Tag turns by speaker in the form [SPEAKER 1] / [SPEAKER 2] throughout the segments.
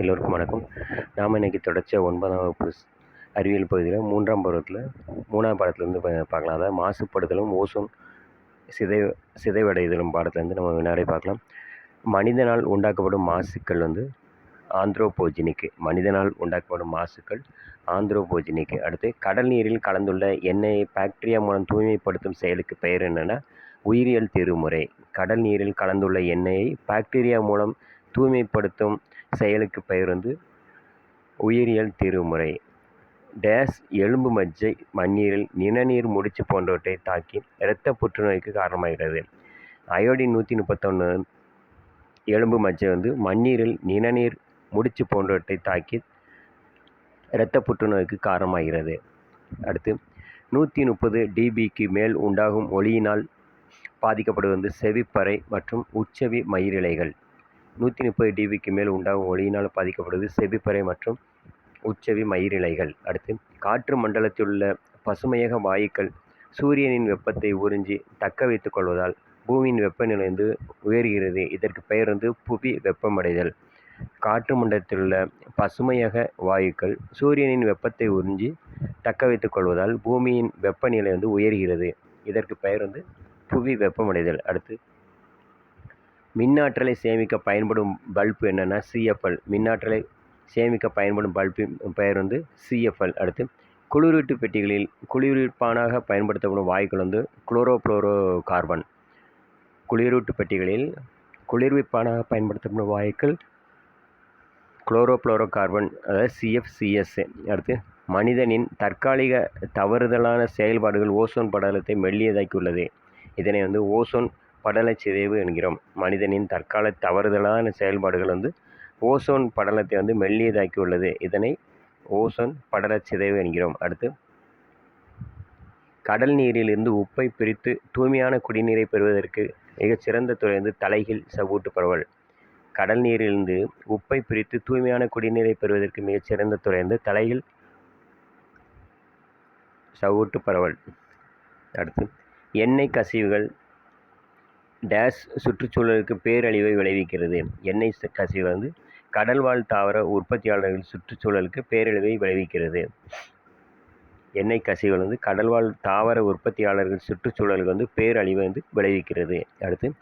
[SPEAKER 1] எல்லோருக்கும் வணக்கம். நாம் இன்றைக்கி தொடர்ச்சியாக ஒன்பதாம் வகுப்பு அறிவியல் பகுதியில் மூன்றாம் பருவத்தில் மூணாம் பாடத்துலேருந்து பார்க்கலாம். அதாவது மாசுபடுதலும் ஓசோன் சிதை சிதைவடைதலும் பாடத்துலேருந்து நம்ம வினாடி பார்க்கலாம். மனிதனால் உண்டாக்கப்படும் மாசுக்கள் வந்து ஆந்த்ரோபோஜினிக்கு மனிதனால் உண்டாக்கப்படும் மாசுக்கள் ஆந்த்ரோபோஜினிக்கு. அடுத்து கடல் நீரில் கலந்துள்ள எண்ணெயை பாக்டீரியா மூலம் தூய்மைப்படுத்தும் செயலுக்கு பெயர் என்னென்னா உயிரியல் திருமுறை. கடல் நீரில் கலந்துள்ள எண்ணெயை பாக்டீரியா மூலம் தூய்மைப்படுத்தும் செயலுக்கு பெயர் வந்து உயிரியல் தீர்வுமுறை டேஸ் எலும்பு மஜ்ஜை மண்ணீரில் நிணநீர் முடிச்சு போன்றவற்றை தாக்கி இரத்த புற்றுநோய்க்கு காரணமாகிறது. அயோடின் நூற்றி முப்பத்தொன்று எலும்பு மஜ்ஜை வந்து மண்ணீரில் நிணநீர் முடிச்சு போன்றவற்றை தாக்கி இரத்த புற்றுநோய்க்கு காரணமாகிறது. அடுத்து நூற்றி முப்பது டிபிக்கு மேல் உண்டாகும் ஒளியினால் பாதிக்கப்படுவது வந்து செவிப்பறை மற்றும் உச்சவி மயிரிழைகள். நூற்றி முப்பது டிபிக்கு மேல் உண்டாகும் ஒளியினால் பாதிக்கப்படுவது செவிப்பறை மற்றும் உச்சவி மயிரிழைகள். அடுத்து காற்று மண்டலத்தில் உள்ள பசுமையக வாயுக்கள் சூரியனின் வெப்பத்தை உறிஞ்சி தக்க வைத்துக் கொள்வதால் பூமியின் வெப்பநிலை வந்து உயர்கிறது. இதற்கு பெயர் வந்து புவி வெப்பமடைதல். காற்று மண்டலத்தில் உள்ள பசுமையக வாயுக்கள் சூரியனின் வெப்பத்தை உறிஞ்சி தக்க வைத்துக் கொள்வதால் பூமியின் வெப்பநிலை வந்து உயர்கிறது. இதற்கு பெயர் வந்து புவி வெப்பமடைதல். அடுத்து மின்னாற்றலை சேமிக்க பயன்படும் பல்பு என்னென்னா சிஎஃப்எல் மின்னாற்றலை சேமிக்க பயன்படும் பல்பின் பெயர் வந்து சிஎஃப்எல் அடுத்து குளிரூட்டு பெட்டிகளில் குளிர்விப்பானாக பயன்படுத்தப்படும் வாயுக்கள் வந்து குளோரோப்ளோரோ கார்பன் குளிரூட்டு பெட்டிகளில் குளிர்விப்பானாக பயன்படுத்தப்படும் வாயுக்கள் குளோரோப்ளோரோ கார்பன் அதாவது சிஎஃப்சிஎஸ் அடுத்து மனிதனின் தற்காலிக தவறுதலான செயல்பாடுகள் ஓசோன் படலத்தை மெல்லியதாக்கியுள்ளது. இதனை வந்து ஓசோன் படலச்சிதைவு என்கிறோம். மனிதனின் தற்கால தவறுதலான செயல்பாடுகள் வந்து ஓசோன் படலத்தை வந்து மெல்லியதாக்கி உள்ளது இதனை ஓசோன் படலச்சிதைவு என்கிறோம். அடுத்து கடல் நீரிலிருந்து உப்பை பிரித்து தூய்மையான குடிநீரை பெறுவதற்கு மிகச்சிறந்த துறை வந்து தலைகீழ் சவூட்டு பரவல். கடல் நீரிலிருந்து உப்பை பிரித்து தூய்மையான குடிநீரை பெறுவதற்கு மிகச்சிறந்த துறை வந்து தலையில் சவ்வூட்டு பரவல். அடுத்து எண்ணெய் கசிவுகள் டேஷ் சுற்றுச்சூழலுக்கு பேரழிவை விளைவிக்கிறது. எண்ணெய் கசிவு வந்து கடல்வாழ் தாவர உற்பத்தியாளர்கள் சுற்றுச்சூழலுக்கு பேரழிவை விளைவிக்கிறது. எண்ணெய் கசிவுகள் வந்து கடல்வாழ் தாவர உற்பத்தியாளர்கள் சுற்றுச்சூழலுக்கு வந்து பேரழிவை வந்து விளைவிக்கிறது. அடுத்து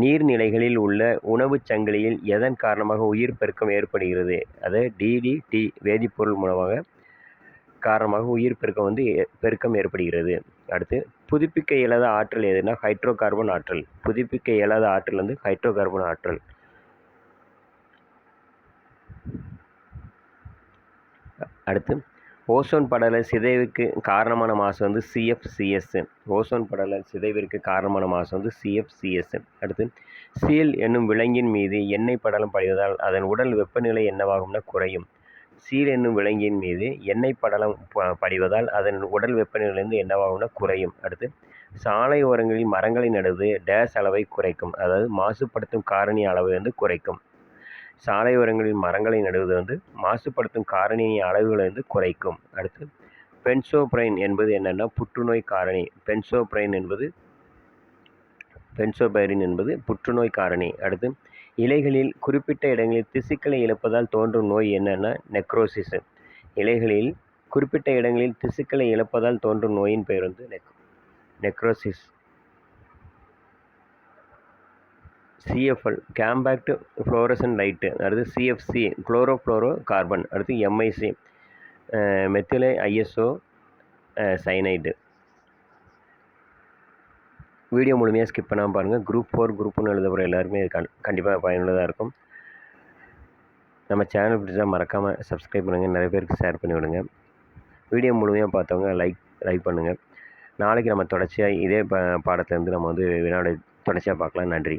[SPEAKER 1] நீர்நிலைகளில் உள்ள உணவுச் சங்கிலியில் எதன் காரணமாக உயிர் பெருக்கம் ஏற்படுகிறது? அதை டிடிடி வேதிப்பொருள் மூலமாக காரணமாக உயிர் பெருக்கம் வந்து பெருக்கம் ஏற்படுகிறது. அடுத்து புதுப்பிக்க இயலாத ஆற்றல் எதுனா ஹைட்ரோ கார்பன் ஆற்றல். புதுப்பிக்க இயலாத ஆற்றல் வந்து ஹைட்ரோ கார்பன் ஆற்றல். அடுத்து ஓசோன் படல சிதைவுக்கு காரணமான மாசு வந்து சிஎஃப்சிஎஸ் ஓசோன் படல சிதைவிற்கு காரணமான மாசு வந்து சிஎஃப்சிஎஸ் அடுத்து சீல் என்னும் விலங்கின் மீது எண்ணெய் படலம் படிவதால் அதன் உடல் வெப்பநிலை என்னவாகும்னா குறையும். சீர் என்னும் விலங்கின் மீது எண்ணெய் படலம் ப- படிவதால் அதன் உடல் வெப்பநிலையிலிருந்து என்னவாகும்னா குறையும். அடுத்து சாலை ஓரங்களில் மரங்களை நடுவது டேஸ் அளவை குறைக்கும். அதாவது மாசுபடுத்தும் காரணி அளவை வந்து குறைக்கும். சாலை ஓரங்களில் மரங்களை நடுவது வந்து மாசுபடுத்தும் காரணி அளவுகளை வந்து குறைக்கும். அடுத்து பென்சோப்ரைன் என்பது என்னென்னா புற்றுநோய் காரணி. பென்சோப்ரைன் என்பது பென்சோபைரின் என்பது புற்றுநோய் காரணி. அடுத்து இலைகளில் குறிப்பிட்ட இடங்களில் திசுக்களை இழப்பதால் தோன்றும் நோய் என்னென்னா நெக்ரோசிஸ் இலைகளில் குறிப்பிட்ட இடங்களில் திசுக்களை இழப்பதால் தோன்றும் நோயின் பெயர் வந்து neck necrosis CFL compact fluorescent light அடுத்து சிஎஃப்சி குளோரோஃப்ளோரோ கார்பன் அடுத்து எம்ஐசி மெத்திலை ஐஎஸ்ஓ சைனைடு வீடியோ முழுமையாக ஸ்கிப் பண்ணாமல் பாருங்கள் குரூப் ஃபோர் குரூப் ஒன்று எழுத போகிற எல்லாருமே இது கண்டிப்பாக பயனுள்ளதாக இருக்கும். நம்ம சேனல் பிடிச்சா மறக்காமல் சப்ஸ்கிரைப் பண்ணுங்கள் நிறைய பேருக்கு ஷேர் பண்ணி விடுங்க. வீடியோ முழுமையாக பார்த்தவங்க லைக் லைக் பண்ணுங்கள் நாளைக்கு நம்ம தொடர்ச்சியாக இதே பா பாடத்துலேருந்து நம்ம வந்து வினாடி தொடர்ச்சியாக பார்க்கலாம். நன்றி.